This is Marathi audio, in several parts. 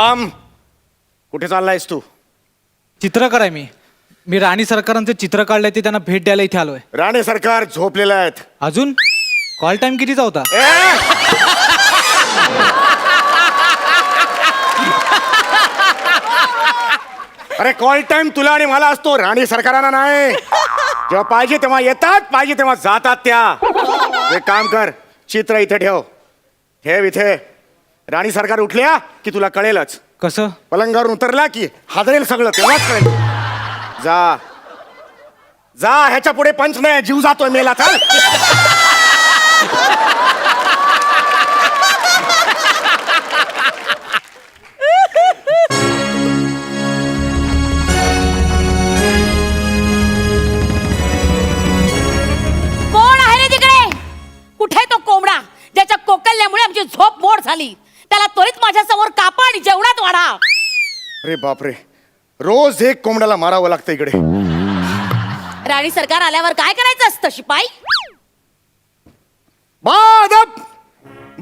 थांब कुठे चाललायस तू? चित्रकार आहे मी. मी राणी सरकारांचे चित्र काढले ते त्यांना भेट द्यायला इथे आलोय. राणे सरकार झोपलेले आहेत. अजून? कॉल टाइम कितीचा होता? ए! अरे कॉल टाइम तुला आणि मला असतो राणी सरकारांना नाही. जेव्हा पाहिजे तेव्हा येतात पाहिजे तेव्हा जातात त्या. एक काम कर चित्र इथे ठेव. ठेव इथे. राणी सरकार उठल्या की तुला कळेलच. कसं? पलंगावरून उतरला की हादरेल सगळं तेव्हाच कळेल. जा. जा ह्याच्या पुढे पंच नाही जीव जातोय मेला चाल बापरे. रोज एक कोंबड्याला मारावं लागतं इकडे. राणी सरकार आल्यावर काय करायचं असतं शिपाई? बादप!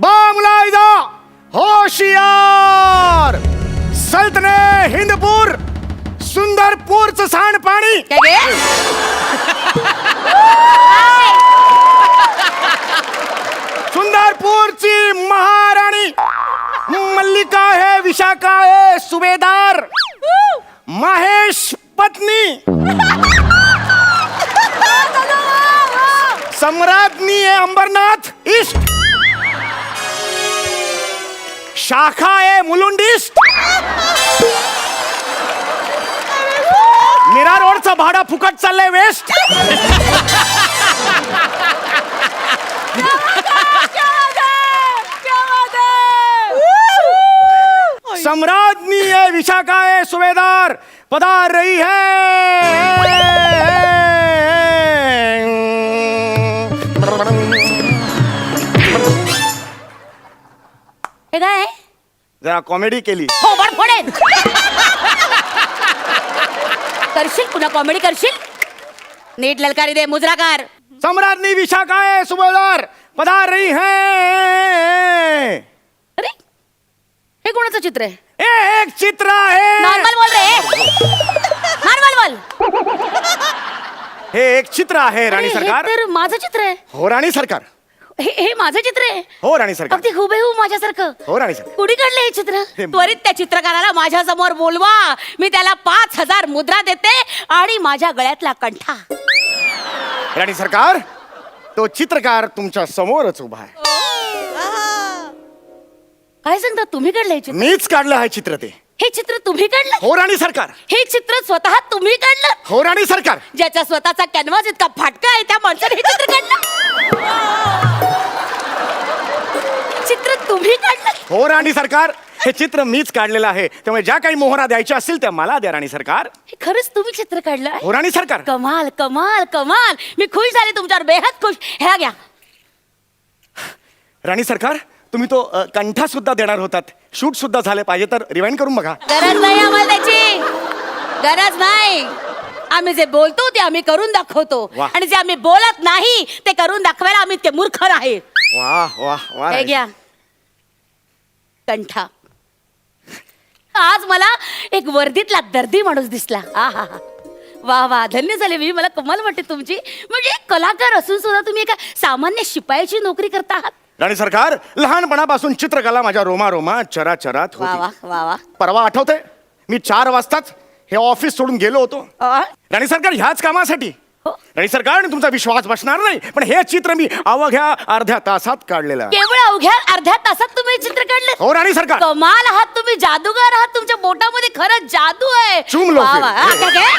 बामुलायदा होशियार! सल्तने हिंदपूर! सुंदरपूरचं सांडपाणी! काय गे? सुंदरपूरची महाराणी मल्लिका है विशाखा है सुभेदार पत्नी. सम्राज्ञी है अंबरनाथ ईस्ट. शाखा है मुलुंडिस्ट मीरा रोडचं भाडं फुकट चाललंय वेस्ट. सम्राज्ञी है विशाखा है सुबेदार पधार रही है। हे काय? जरा कॉमेडी केली. थोबाड फोडेन करशील पुन्हा कॉमेडी करशील? नीट ललकारी दे मुजराकार. सम्राज्ञी विशाखा है सुबेदार पधार रही है। हे कोणाचं चित्र आहे? एक चित्र है नॉर्मल बोल रे. नॉर्मल बोल. हे एक चित्र आहे राणी हे सरकार. तर माझं चित्र आहे. हो राणी सरकार. हे हे माझं चित्र आहे. हो राणी सरकार. अगदी हुबेहू माझ्यासारखं. हो राणी सरकार. कुणी काढलं हे चित्र? हे- त्वरित त्या चित्रकाराला माझ्यासमोर बोलवा. मी त्याला पाच हजार मुद्रा देते आणि माझ्या गळ्यातला कंठा. राणी सरकार तो चित्रकार तुमच्या समोरच उभा आहे. काय सांगता तुम्ही काढलं हे चित्र? मीच काढलं आहे चित्र ते. हे चित्र तुम्ही काढलं? हो राणी सरकार. हे चित्र स्वतः तुम्ही काढलं? हो राणी सरकार. ज्याचा स्वतःचा कॅनव्हास इतका फाटका आहे त्या माणसाने हे चित्र काढलं? चित्र तुम्ही काढलं? हो राणी सरकार हे चित्र मीच काढलेलं आहे. त्यामुळे ज्या काही मोहरा द्यायच्या असतील त्या मला द्या राणी सरकार. हे खरंच तुम्ही चित्र काढलं आहे? हो राणी सरकार. कमाल कमाल कमाल. मी खुश झाले तुमच्यावर बेहद खुश. ह्या घ्या. राणी सरकार तुम्ही तो अ, कंठा सुद्धा देणार होतात. शूट सुद्धा झाले पाहिजे तर रिवाइंड करून बघा. गरज नाही आम्हाला त्याची. गरज नाही. आम्ही जे बोलतो ते आम्ही करून दाखवतो. वाह. आणि जे आम्ही बोलत नाही ते करून दाखवायला आम्ही ते मूर्ख आहे वा वा वा. हे. घ्या. कंठा. आज मला एक वर्दीतला दर्दी माणूस दिसला. हा हा हा. वा वा. धन्य झाले मी मला कमाल वाटते तुमची. म्हणजे एक कलाकार असून सुद्धा तुम्ही एका सामान्य शिपायाची नोकरी करता आहात. राणी सरकार लहानपणापासून चित्रकला माझ्या रोमा रोमा चराचरात वा वा होती वा वा. परवा आठवतंय? मी चार वाजताच हे ऑफिस सोडून गेलो होतो. अ, राणी सरकार ह्याच कामासाठी. हो. राणी सरकार तुमचा विश्वास बसणार नाही. पण हे चित्र मी अवघ्या अर्ध्या तासात काढलेलं आहे. केवळ अवघ्या अर्ध्या तासात तुम्ही हे चित्र काढले? हो राणी सरकार. कमाल आहात तुम्ही जादूगार आहात तुमच्या बोटामध्ये खरंच जादू आहे. चुमलो वा फिर. वा. हा, काय, काय?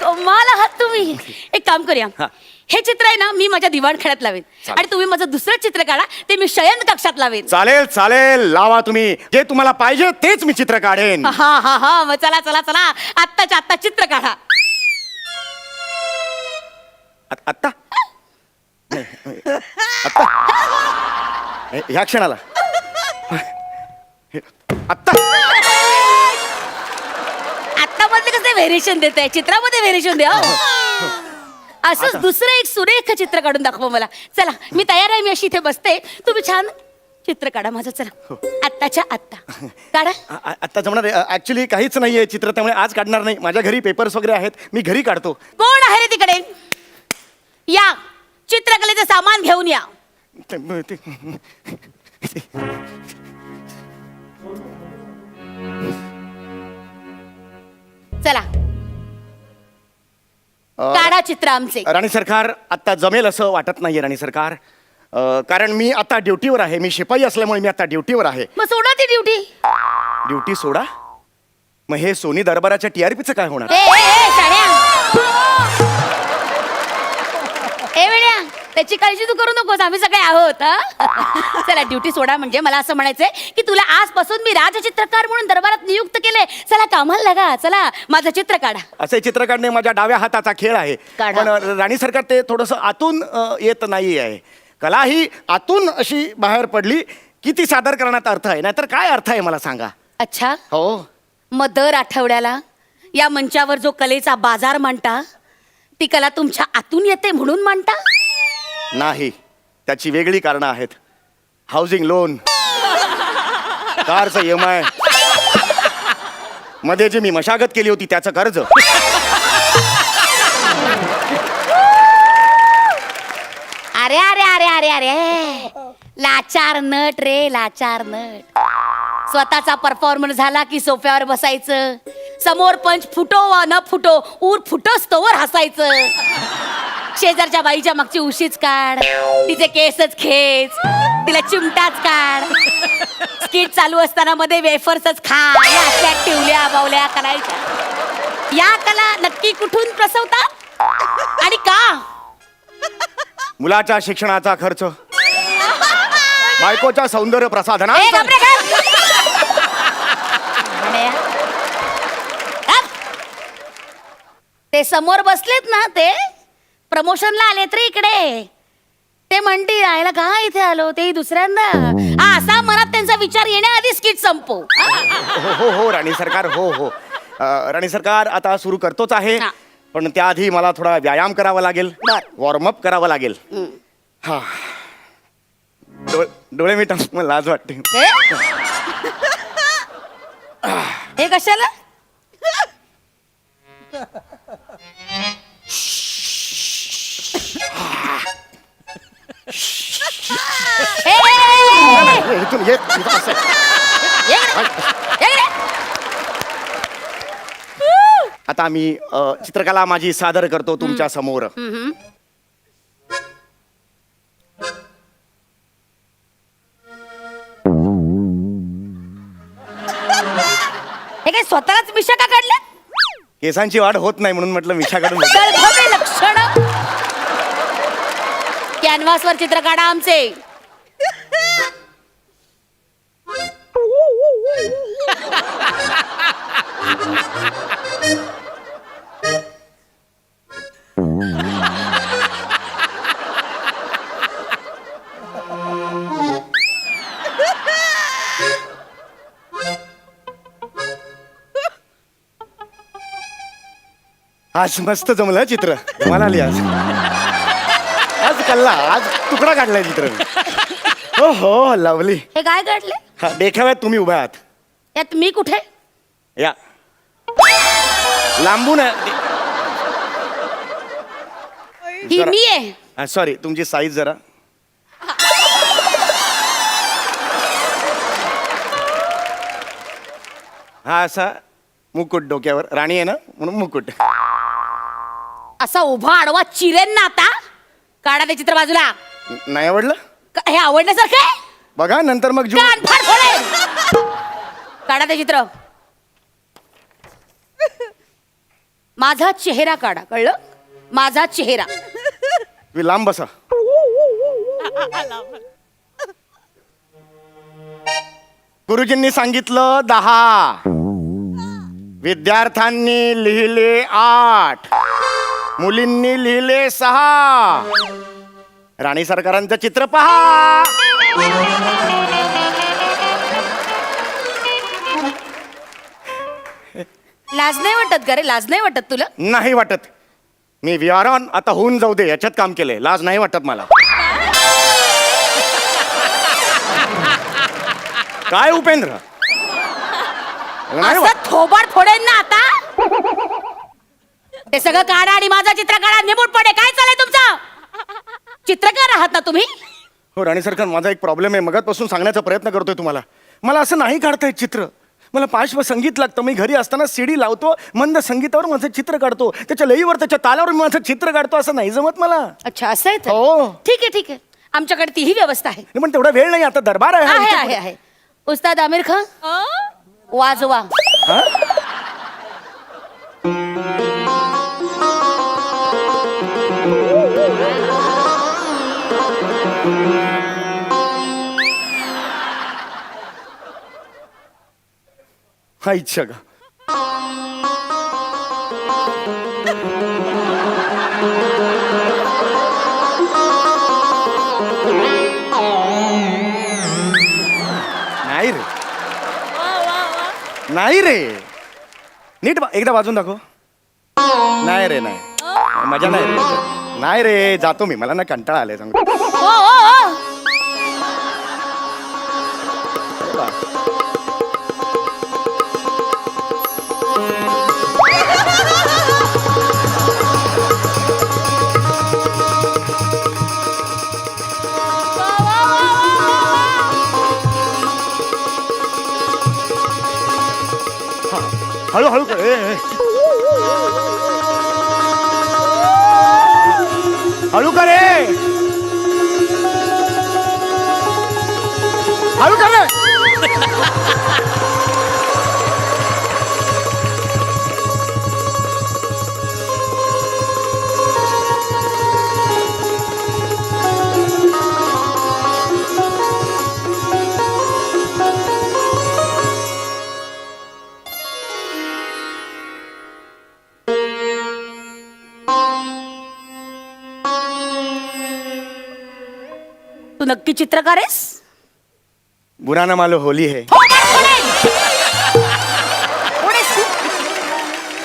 कमाल आहात तुम्ही. एक काम करूया. हा. हे चित्र आहे ना मी माझ्या दिवाणखान्यात लावेन. आणि तुम्ही माझं दुसरं चित्र काढा ते मी शयन कक्षात लावेन. चालेल चालेल. लावा तुम्ही. जे तुम्हाला पाहिजे तेच मी चित्र काढेन. हा हा हा. मग चला चला चला. आत्ताच्या आत्ता चित्र काढा. आत- आत्ता? नाही, नाही. आत्ता? नाही, ह्या क्षणाला. हे, आत्ता? आत्ता मधले कसं व्हेरिएशन देत आहे चित्रामध्ये व्हेरिएशन द्या हो. असंच दुसरं एक सुरेख चित्र काढून दाखवा मला. चला मी तयार आहे मी अशी इथे बसते. तुम्ही छान चित्र काढा माझं चला. आत्ताच्या आत्ता. काढा. आ- आ- आता जमणार ऍक्च्युली काहीच नाहीये चित्र त्यामुळे आज काढणार नाही. माझ्या घरी पेपर्स वगैरे आहेत मी घरी काढतो. कोण आहे रे तिकडे? या चित्रकलेचं सामान घेऊन या. ते- ते- चला. काढा चित्र आमचे. राणी सरकार आता जमेल असं वाटत नाहीये राणी सरकार. अ, कारण मी आता ड्युटीवर आहे मी शिपाई असल्यामुळे मी आता ड्युटीवर आहे. मग सोडा ती ड्युटी. ड्युटी सोडा? मग हे सोनी दरबाराच्या टीआरपीचं काय होणार? त्याची काळजी तू करू नकोस आम्ही सगळे आहोत हा? चला ड्युटी सोडा म्हणजे मला असं म्हणायचंय की तुला आजपासून मी राजचित्रकार म्हणून दरबारात नियुक्त केले चला कामाला लागा चला माझं चित्र काढा. असे चित्र काढणे माझ्या डाव्या हाताचा खेळ आहे. काढा. पण राणी सरकार ते थोडंसं आतून अ, येत नाही आहे. कला ही आतून अशी बाहेर पडली की ती सादर करण्यात अर्थ आहे. नाहीतर काय अर्थ आहे मला सांगा? अच्छा. हो. मग दर आठवड्याला या मंचावर जो कलेचा बाजार मांडता ती कला तुमच्या आतून येते म्हणून मांडता? नाही. त्याची वेगळी कारणं आहेत. Housing loan. कारचं एम आय. मध्ये जी मी मशागत केली होती त्याचं कर्ज. अरे अरे अरे अरे अरे. लाचार नट रे लाचार नट. स्वतःचा परफॉर्मन्स झाला की सोफ्यावर बसायचं. समोर पंच फुटो वा न फुटो ऊर फुटोस तोवर हसायचं. शेजारच्या बाईच्या मागची उशीच काढ. तिचे केसच खेच. तिला चिमटाच काढ. स्किट चालू असताना मध्ये वेफर्सच खा. या अशा टिवल्या बावल्या करायच्या या कला नक्की कुठून प्रसवतात? आणि का? मुलाच्या शिक्षणाचा खर्च. बायकोच्या सौंदर्य ए, प्रसाधना घाबरे, घाब. म्हणे, घाब. ते समोर बसलेत ना ते. प्रमोशनला आलेत रे इकडे. ते म्हणते राहायला का इथे आलो? ते दुसऱ्यांदा. हा असा मनात त्यांचा विचार येण्याआधी स्किट संपो. हो हो हो राणी सरकार हो हो. अ, राणी सरकार आता सुरू करतोच आहे. हा. पण त्याआधी मला थोडा व्यायाम करावा लागेल. बर. वॉर्मअप करावं लागेल. हा. डोळे डोळे मिटा मला लाज वाटते. हे? हे कशाला? आता अ, चित्रकला माझी सादर करतो तुमच्यासमोर. हे काय स्वतःलाच मिशा का काढल्या केसांची वाढ होत नाही म्हणून म्हटलं मिशाकडून बघू. गर्भवे लक्षण. कॅनव्हास वर चित्र काढा आमचे. आज मस्त जमलं चित्र मला आली आज आज कल्ला आज तुकडा काढलाय चित्र हो हो लवली हे काय काढले हा देखाव्यात तुम्ही उभ्या आहात यात मी कुठे या लांबून आहे. ही मी आहे. सॉरी तुमची साईज जरा. हा असा मुकुट डोक्यावर. राणी आहे ना म्हणून मुकुट. असा उभा आडवा चिरेन ना आता. काढा ते चित्र बाजूला. न- नाही आवडलं? का- हे आवडण्यासारखं आहे? बघा नंतर मग जू कान फाड फोडेन. काढा ते चित्र. माझा चेहरा काढा कळलं? माझा चेहरा. तुम्ही लांब बसा. गुरुजींनी सांगितलं दहा. विद्यार्थ्यांनी लिहिले आठ. मुलींनी लिहिले सहा. राणी सरकारांचं चित्र पहा. लाज नाही वाटत का रे लाज नाही वाटत तुला? नाही वाटत. मी विहारान आता होऊन जाऊ दे याच्यात काम केलंय. लाज नाही वाटत मला. काय उपेंद्र? नाही असं थोबाड फोडेन ना आता. ते सगळं काढा आणि माझा चित्र काढा. निमूट पडे. काय चाललंय तुमचं? चित्रकार आहात ना तुम्ही? हो राणी सरकार माझा एक प्रॉब्लेम आहे. मगातपासून सांगण्याचा प्रयत्न करतोय तुम्हाला. मला असं नाही काढता येत चित्र. मला पार्श्व संगीत लागतं. मी घरी असताना सीडी लावतो मंद संगीतावर माझं चित्र काढतो. त्याच्या लईवर त्याच्या तालावर मी माझं चित्र काढतो असं नाही जमत मला. अच्छा असं आहे तर. हो. ठीक आहे ठीक आहे. आमच्याकडे तीही व्यवस्था आहे. नाही, पण तेवढा वेळ नाही आता दरबार आहे हा आहे आहे आहे. उस्ताद आमिर खान? वाजवा. हा? हा इच्छा का नाही रे. नाही रे. नीट बा- एकदा वाजून दाखव. नाही रे नाही. मजा नाही रे. नाही रे जातो मी. मला ना कंटाळा आलाय. सांगतो हळूहळू कर ए, ए. हळू कर ए. हळू कर चित्रकार आहेस? बुरा ना मालो होली है। कोण आहेस तू?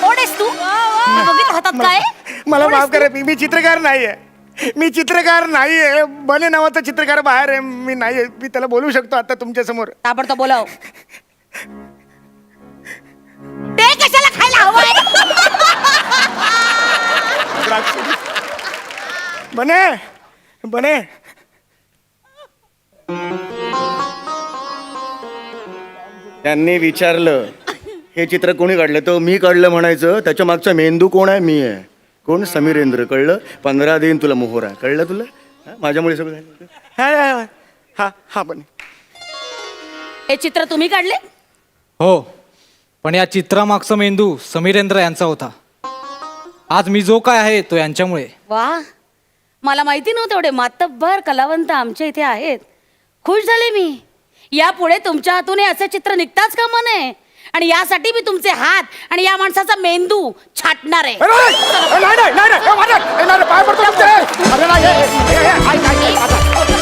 कोण आहेस तू? मी बघित हातात काय? मला कोण माफ आहेस करा मी मी चित्रकार नाहीये. मी चित्रकार नाहीये. बने नावाचा चित्रकार बाहेर आहे मी नाहीये. मी त्याला बोलू शकतो आता तुमच्यासमोर तू? ताबडतोब बोलाव. ते कशाला खायला हवंय? बने बने. त्यांनी विचारलं हे चित्र कोणी काढलं? तर मी काढलं म्हणायचं त्याच्या मागचा मेंदू कोण आहे? मी आहे. कोण? समीरेंद्र. कळलं? पंधरा दिन तुला मोहरा कळलं तुला? हा, माझ्यामुळे सगळं झालं हा, हा, हा. हा हा बने हे चित्र तुम्ही काढले? हो. पण या चित्रामागचा मेंदू समीरेंद्र यांचा होता. आज मी जो काय आहे तो यांच्यामुळे. वा. मला माहिती नव्हतं एवढे. मातब्बर कलावंत आमच्या इथे आहेत. खुश झाले मी यापुढे तुमच्या हातून हे असं चित्र निघताच का नये आणि यासाठी मी तुमचे हात आणि या माणसाचा मेंदू छाटणार आहे नाही, नाही, नाही, नाही, नाही, नाही, नाही, पाय पडतो तुमचे. अरे, नाही, ऐक, ऐक, ऐक, आता.